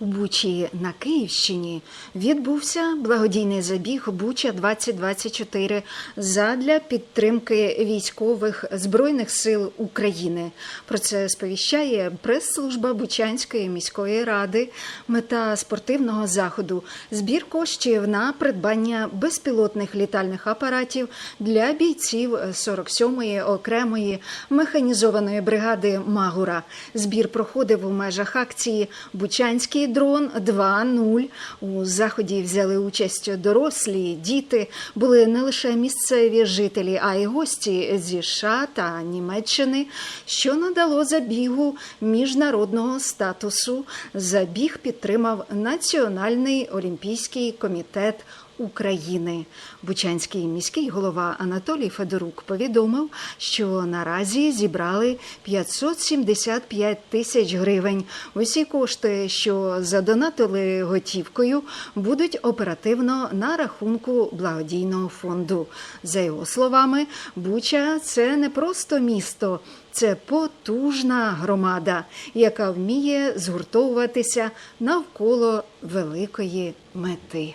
У Бучі на Київщині відбувся благодійний забіг Буча 2024 задля підтримки військових збройних сил України. Про це сповіщає прес-служба Бучанської міської ради. Мета спортивного заходу збір коштів на придбання безпілотних літальних апаратів для бійців 47-ї окремої механізованої бригади Магура. Збір проходив у межах акції Бучанський дрон 2.0. У заході взяли участь дорослі, діти, були не лише місцеві жителі, а й гості зі США та Німеччини, що надало забігу міжнародного статусу. Забіг підтримав Національний олімпійський комітет. України Бучанський міський голова Анатолій Федорук повідомив, що наразі зібрали 575 тисяч гривень. Усі кошти, що задонатили готівкою, будуть оперативно на рахунку благодійного фонду. За його словами, Буча це не просто місто. Це потужна громада, яка вміє згуртовуватися навколо великої мети.